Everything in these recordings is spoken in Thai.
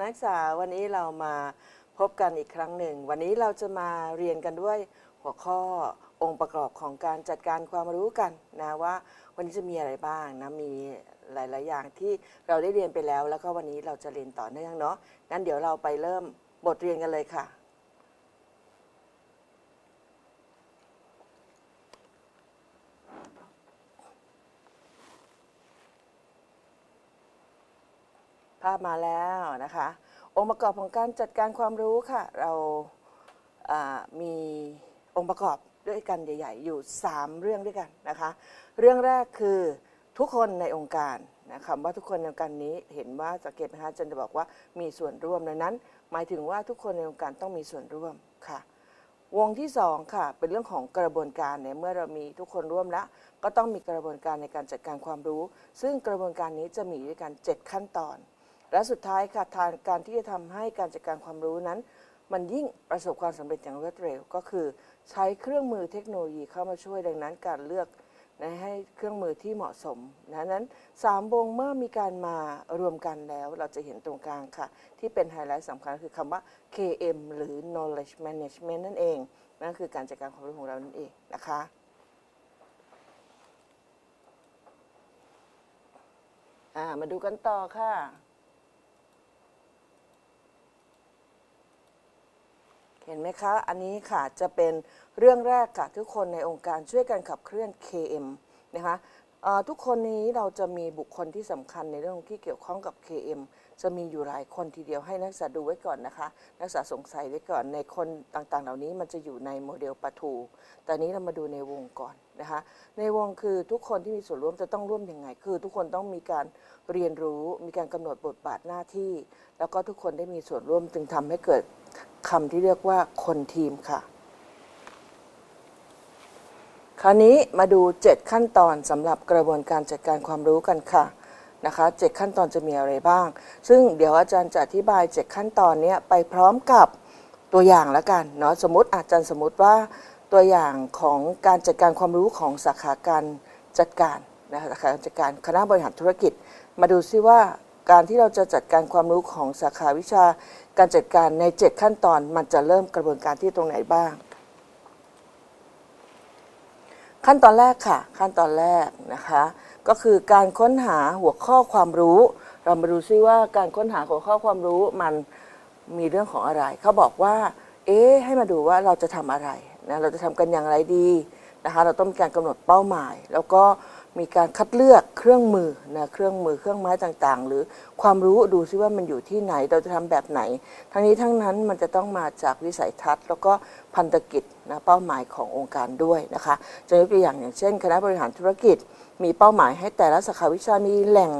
นักศึกษาวันนี้เรามาพบกันอีกครั้งหนึ่ง วันนี้เราจะมาเรียนกันด้วยหัวข้อองค์ประกอบของการจัดการความรู้กันนะว่าวันนี้จะมีอะไรบ้างนะมีหลาย ๆ อย่างที่เราได้เรียนไปแล้ว แล้วก็วันนี้เราจะเรียนต่อเนื่องเนาะงั้นเดี๋ยวเราไปเริ่มบทเรียนกันเลยค่ะ ภาพมาแล้วนะคะ องค์ประกอบของการจัดการความรู้ค่ะ เราามีองค์ประกอบด้วยกันใหญ่ ๆ อยู่ 3 เรื่องด้วยกันนะคะ เรื่องแรกคือทุกคนในองค์การนะคำว่าทุกคนในองค์การนี้เห็นว่าสังเกตไหมคะจันจะบอกว่ามีส่วนร่วมดังนั้น หมายถึงว่าทุกคนในองค์การต้องมีส่วนร่วมค่ะ วงที่สองค่ะเป็นเรื่องของกระบวนการเนี่ยเมื่อเรามีทุกคนร่วมแล้วก็ต้องมีกระบวนการในการจัดการความรู้ ซึ่งกระบวนการนี้จะมีด้วยกัน 7 ขั้นตอน และสุดท้ายค่ะทางการที่จะทำให้การจัดการความรู้นั้น มันยิ่งประสบความสำเร็จอย่างรวดเร็ว ก็คือใช้เครื่องมือเทคโนโลยีเข้ามาช่วยดังนั้นการเลือกนะให้เครื่องมือที่เหมาะสมนะนั้นสามวงเมื่อมีการมารวมกันแล้ว เราจะเห็นตรงกลางค่ะ ที่เป็นไฮไลท์สำคัญคือคำว่า KM หรือ knowledge management นั่นเอง นั่นคือการจัดการความรู้ของเรานั่นเองนะคะ มาดูกันต่อค่ะ เห็นไหมคะ อันนี้ค่ะจะเป็นเรื่องแรกค่ะทุกคนในองค์การช่วยกันขับเคลื่อน KM นะคะทุกคนนี้เราจะมีบุคคลที่สำคัญในเรื่องที่เกี่ยวข้องกับ KM จะมีอยู่หลายคนทีเดียวให้นักศึกษาดูไว้ก่อนนะคะ นักศึกษาสงสัยไว้ก่อนในคนต่างๆ เหล่านี้มันจะอยู่ในโมเดลปะทูแต่นี้เรามาดูในวงก่อนนะคะ ในวงคือทุกคนที่มีส่วนร่วมจะต้องร่วมยังไง คือ ทุกคนต้องมีการเรียนรู้ มีการกำหนดบทบาทหน้าที่ แล้วก็ทุกคนได้มีส่วนร่วมจึงทำให้เกิดคำที่เรียกว่าคนทีมค่ะ คราวนี้มาดู 7 ขั้นตอนสำหรับกระบวนการจัดการความรู้กันค่ะ นะคะ7ขั้นตอนจะมีอะไรบ้าง ซึ่งเดี๋ยวอาจารย์จะอธิบาย7ขั้นตอนนี้ไปพร้อมกับตัวอย่างล้วกันเนาะสมมติอาจารย์สมมติว่าตัวอย่างของการจัดการความรู้ของสาขาการจัดการนะคะสาขาการจัดการคณะบริหารธุรกิจ มาดูซิว่าการที่เราจะจัดการความรู้ของสาขาวิชาการจัดการใน 7 ขั้นตอนมันจะเริ่มกระบวนการที่ตรงไหนบ้าง ขั้นตอนแรกค่ะ ขั้นตอนแรกนะคะ ก็คือการค้นหาหัวข้อความรู้ เรามาดูซิว่าการค้นหาหัวข้อความรู้มันมีเรื่องของอะไร เขาบอกว่า เอ๊ะให้มาดูว่าเราจะทำอะไรนะเราจะทำกันอย่างไรดีนะคะ เราต้องมีการกำหนดเป้าหมาย แล้วก็ มีการคัดเลือกเครื่องมือนะเครื่องมือเครื่องไม้ต่างๆ หรือความรู้ดูซิว่ามันอยู่ที่ไหนเราจะทำแบบไหน ทั้งนี้ทั้งนั้นมันจะต้องมาจากวิสัยทัศน์ แล้วก็พันธกิจนะเป้าหมายขององค์การด้วยนะคะจะยกตัวอย่างอย่างเช่น คณะบริหารธุรกิจ มีเป้าหมายให้แต่ละสาขาวิชามีแหล่ง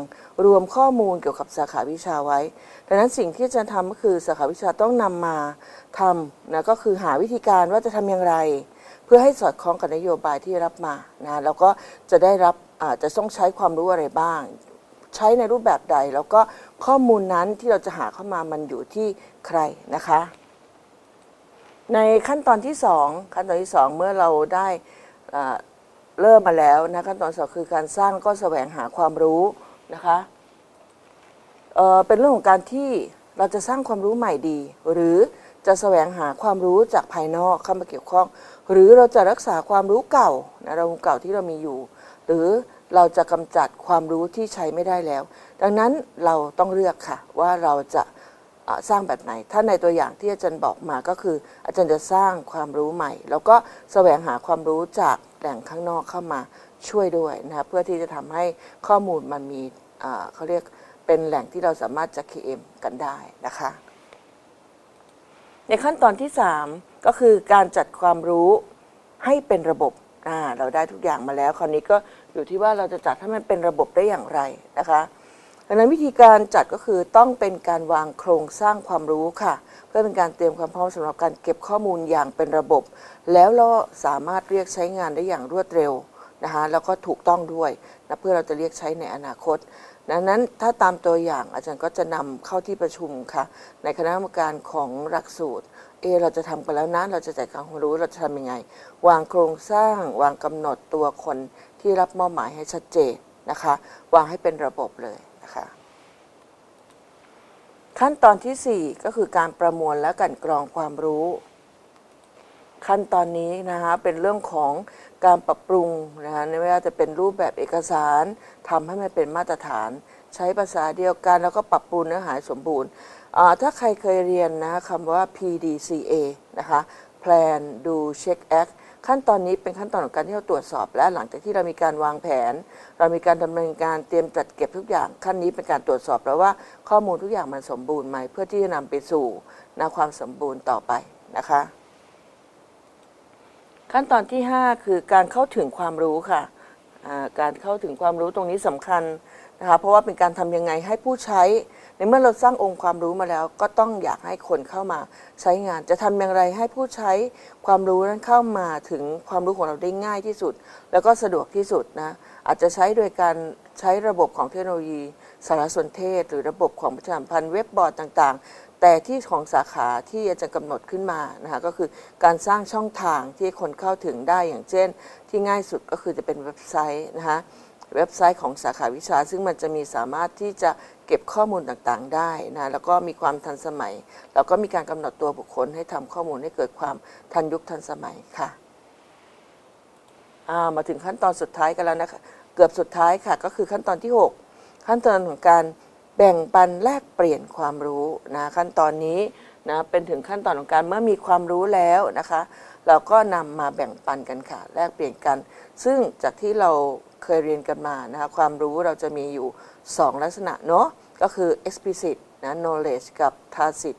รวมข้อมูลเกี่ยวกับสาขาวิชาไว้ดังนั้นสิ่งที่จะทำก็คือสาขาวิชาต้องนำมาทำนะก็คือหาวิธีการว่าจะทำอย่างไร เพื่อให้สอดคล้องกับนโยบายที่รับมานะแล้วก็จะได้รับอาจจะต้องใช้ความรู้อะไรบ้าง ใช้ในรูปแบบใด แล้วก็ข้อมูลนั้นที่เราจะหาเข้ามามันอยู่ที่ใครนะคะ ในขั้นตอนที่สองขั้นตอนที่สองเมื่อเราได้เริ่มมาแล้วนะขั้นตอนสองคือการสร้างก็แสวงหาความรู้นะคะเออเป็นเรื่องของการที่เราจะสร้างความรู้ใหม่ดี หรือ จะแสวงหาความรู้จากภายนอกเข้ามาเกี่ยวข้อง หรือเราจะรักษาความรู้เก่านะเราเก่าที่เรามีอยู่ หรือเราจะกำจัดความรู้ที่ใช้ไม่ได้แล้ว ดังนั้นเราต้องเลือกค่ะว่าเราจะสร้างแบบไหน ถ้าในตัวอย่างที่อาจารย์บอกมาก็คือ อาจารย์จะสร้างความรู้ใหม่ แล้วก็แสวงหาความรู้จากแหล่งข้างนอกเข้ามาช่วยด้วยนะคะเพื่อที่จะทำให้ข้อมูลมันมีเขาเรียกเป็นแหล่งที่เราสามารถจะ KM กันได้นะคะ ในขั้นตอนที่ 3 ก็คือการจัดความรู้ให้เป็นระบบอ่าเราได้ทุกอย่างมาแล้ว คราวนี้ก็อยู่ที่ว่าเราจะจัดให้มันเป็นระบบได้อย่างไรนะคะดังนั้นวิธีการจัดก็คือต้องเป็นการวางโครงสร้างความรู้ค่ะ เพื่อเป็นการเตรียมความพร้อมสำหรับการเก็บข้อมูลอย่างเป็นระบบ แล้วเราสามารถเรียกใช้งานได้อย่างรวดเร็วนะคะแล้วก็ถูกต้องด้วยนะเพื่อเราจะเรียกใช้ในอนาคต ดังนั้นถ้าตามตัวอย่างอาจารย์ก็จะนำเข้าที่ประชุมค่ะ ในคณะกรรมการของหลักสูตร เอ เราจะทำกันแล้วนะ เราจะจัดการความรู้เราจะทำยังไง วางโครงสร้าง วางกำหนดตัวคนที่รับมอบหมายให้ชัดเจนนะคะ วางให้เป็นระบบเลยนะคะขั้นตอนที่ 4 ก็คือการประมวลและกันกรองความรู้ ขั้นตอนนี้นะคะเป็นเรื่องของ การปรับปรุงนะคะไม่ว่าจะเป็นรูปแบบเอกสารทำให้มันเป็นมาตรฐาน ใช้ภาษาเดียวกัน แล้วก็ปรับปรุงเนื้อหาสมบูรณ์ ถ้าใครเคยเรียนนะคำว่า PDCA นะคะ Plan Do Check Act ขั้นตอนนี้เป็นขั้นตอนของการที่เราตรวจสอบ และหลังจากที่เรามีการวางแผน เรามีการดำเนินการเตรียมจัดเก็บทุกอย่าง ขั้นนี้เป็นการตรวจสอบแล้วว่าข้อมูลทุกอย่างมันสมบูรณ์ไหมเพื่อที่จะนำไปสู่นะความสมบูรณ์ต่อไปนะคะ ขั้นตอนที่ 5 คือการเข้าถึงความรู้ค่ะการเข้าถึงความรู้ตรงนี้สำคัญนะคะเพราะว่าเป็นการทำยังไงให้ผู้ใช้ ในเมื่อเราสร้างองค์ความรู้มาแล้ว ก็ต้องอยากให้คนเข้ามาใช้งาน จะทำอย่างไรให้ผู้ใช้ความรู้นั้นเข้ามาถึงความรู้ของเราได้ง่ายที่สุด แล้วก็สะดวกที่สุดนะ อาจจะใช้โดยการใช้ระบบของเทคโนโลยี สารสนเทศ หรือระบบของประชาสัมพันธ์เว็บบอร์ดต่างๆ แต่ที่ของสาขาที่อาจารย์กำหนดขึ้นมานะคะก็คือการสร้างช่องทางที่คนเข้าถึงได้อย่างเช่น ที่ง่ายสุดก็คือจะเป็นเว็บไซต์นะคะเว็บไซต์ของสาขาวิชา ซึ่งมันจะมีสามารถที่จะเก็บข้อมูลต่างๆ ได้นะแล้วก็มีความทันสมัย แล้วก็มีการกำหนดตัวบุคคลให้ทำข้อมูลให้เกิดความทันยุคทันสมัยค่ะ อ่ามาถึงขั้นตอนสุดท้ายกันแล้วนะคะเกือบสุดท้ายค่ะ ก็คือขั้นตอนที่ 6 ขั้นตอนของการแบ่งปันแลกเปลี่ยนความรู้นะขั้นตอนนี้นะเป็นถึงขั้นตอนของการเมื่อมีความรู้แล้วนะคะ เราก็นำมาแบ่งปันกันค่ะ แลกเปลี่ยนกัน ซึ่งจากที่เราเคยเรียนกันมานะคะความรู้เราจะมีอยู่ 2 ลักษณะเนาะก็คือ explicit นะ knowledge กับ tacit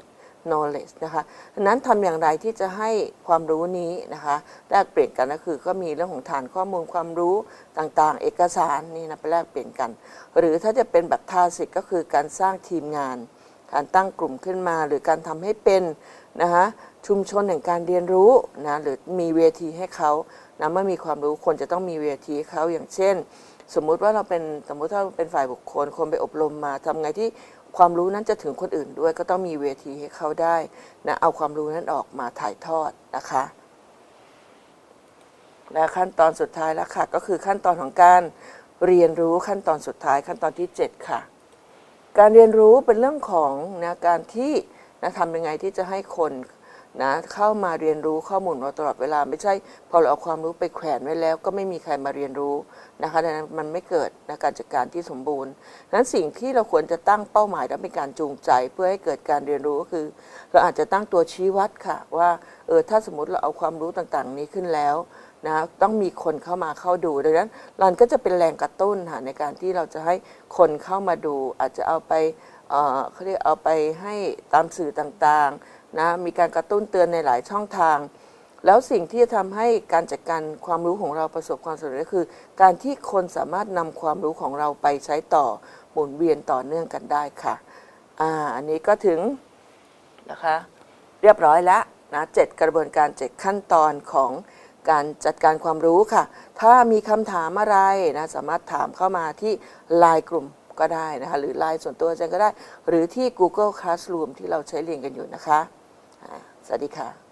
knowledge นะคะดังนั้นทำอย่างไรที่จะให้ความรู้นี้นะคะแลกเปลี่ยนกันก็คือก็มีเรื่องของฐานข้อมูลความรู้ต่างๆ เอกสารนี่นะไปแลกเปลี่ยนกัน หรือถ้าจะเป็นแบบทาสิกก็คือการสร้างทีมงาน การตั้งกลุ่มขึ้นมา หรือการทำให้เป็นนะคะชุมชนแห่งการเรียนรู้นะหรือมีเวทีให้เขานะเมื่อมีความรู้คนจะต้องมีเวทีให้เขาอย่างเช่น สมมุติว่าเราเป็นสมมุติถ้าเราเป็นฝ่ายบุคคลคนไปอบรมมาทำไงที่ ความรู้นั้นจะถึงคนอื่นด้วยก็ต้องมีเวทีให้เขาได้นะเอาความรู้นั้นออกมาถ่ายทอดนะคะ และขั้นตอนสุดท้ายแล้วค่ะ ก็คือขั้นตอนของการเรียนรู้ขั้นตอนสุดท้ายขั้นตอนที่ 7 ค่ะ การเรียนรู้เป็นเรื่องของนะการที่นะทำยังไงที่จะให้คน นะเข้ามาเรียนรู้ข้อมูลเราตลอดเวลาไม่ใช่ พอเราเอาความรู้ไปแขวนไว้แล้ว ก็ไม่มีใครมาเรียนรู้นะคะดังนั้นมันไม่เกิดนะการจัดการที่สมบูรณ์นั้นสิ่งที่เราควรจะตั้งเป้าหมายและเป็นการจูงใจ เพื่อให้เกิดการเรียนรู้ก็คือ เราอาจจะตั้งตัวชี้วัดค่ะ ว่าเออถ้าสมมติเราเอาความรู้ต่างๆ นี้ขึ้นแล้วนะต้องมีคนเข้ามาเข้าดูดังนั้นมันก็จะเป็นแรงกระตุ้นค่ะในการที่เราจะให้คนเข้ามาดู อาจจะเอาไปเออเขาเรียกเอาไปให้ตามสื่อต่างๆ นะมีการกระตุ้นเตือนในหลายช่องทาง แล้วสิ่งที่จะทำให้การจัดการความรู้ของเราประสบความสำเร็จก็คือ การที่คนสามารถนำความรู้ของเราไปใช้ต่อหมุนเวียนต่อเนื่องกันได้ค่ะอ่าอันนี้ก็ถึงนะคะเรียบร้อยแล้วนะเจ็ดกระบวนการเจ็ดขั้นตอนของการจัดการความรู้ค่ะ ถ้ามีคำถามอะไรนะสามารถถามเข้ามาที่ไลน์กลุ่มก็ได้นะคะ หรือไลน์ส่วนตัวอาจารย์ก็ได้ หรือที่ Google Classroom ที่เราใช้เรียนกันอยู่นะคะ สวัสดีค่ะ